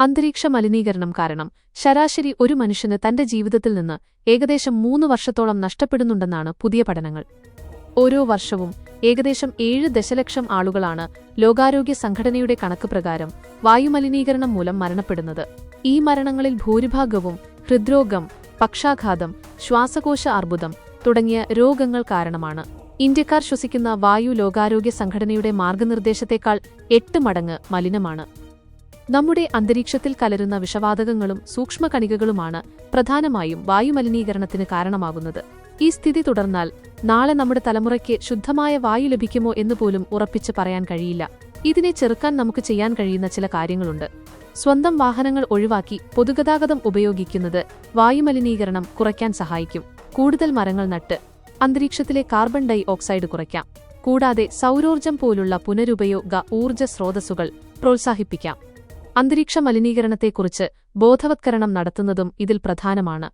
അന്തരീക്ഷ മലിനീകരണം കാരണം ശരാശരി ഒരു മനുഷ്യന് തന്റെ ജീവിതത്തിൽ നിന്ന് ഏകദേശം മൂന്ന് വർഷത്തോളം നഷ്ടപ്പെടുന്നുണ്ടെന്നാണ് പുതിയ പഠനങ്ങൾ. ഓരോ വർഷവും ഏകദേശം ഏഴ് ദശലക്ഷം ആളുകളാണ് ലോകാരോഗ്യ സംഘടനയുടെ കണക്ക് പ്രകാരം വായുമലിനീകരണം മൂലം മരണപ്പെടുന്നത്. ഈ മരണങ്ങളിൽ ഭൂരിഭാഗവും ഹൃദ്രോഗം പക്ഷാഘാതം ശ്വാസകോശ അർബുദം തുടങ്ങിയ രോഗങ്ങൾ കാരണമാണ്. ഇന്ത്യക്കാർ ശ്വസിക്കുന്ന വായു ലോകാരോഗ്യ സംഘടനയുടെ മാർഗനിർദ്ദേശത്തേക്കാൾ എട്ട് മടങ്ങ് മലിനമാണ്. നമ്മുടെ അന്തരീക്ഷത്തിൽ കലരുന്ന വിഷവാതകങ്ങളും സൂക്ഷ്മകണികകളുമാണ് പ്രധാനമായും വായുമലിനീകരണത്തിന് കാരണമാകുന്നത്. ഈ സ്ഥിതി തുടർന്നാൽ നാളെ നമ്മുടെ തലമുറയ്ക്ക് ശുദ്ധമായ വായു ലഭിക്കുമോ എന്ന് പോലും ഉറപ്പിച്ച് പറയാൻ കഴിയില്ല. ഇതിനെ ചെറുക്കാൻ നമുക്ക് ചെയ്യാൻ കഴിയുന്ന ചില കാര്യങ്ങളുണ്ട്. സ്വന്തം വാഹനങ്ങൾ ഒഴിവാക്കി പൊതുഗതാഗതം ഉപയോഗിക്കുന്നത് വായുമലിനീകരണം കുറയ്ക്കാൻ സഹായിക്കും. കൂടുതൽ മരങ്ങൾ നട്ട് അന്തരീക്ഷത്തിലെ കാർബൺ ഡൈ ഓക്സൈഡ് കുറയ്ക്കാം. കൂടാതെ സൗരോർജം പോലുള്ള പുനരുപയോഗ ഊർജ സ്രോതസ്സുകൾ പ്രോത്സാഹിപ്പിക്കാം. അന്തരീക്ഷ മലിനീകരണത്തെക്കുറിച്ച് ബോധവത്കരണം നടത്തുന്നതും ഇതിൽ പ്രധാനമാണ്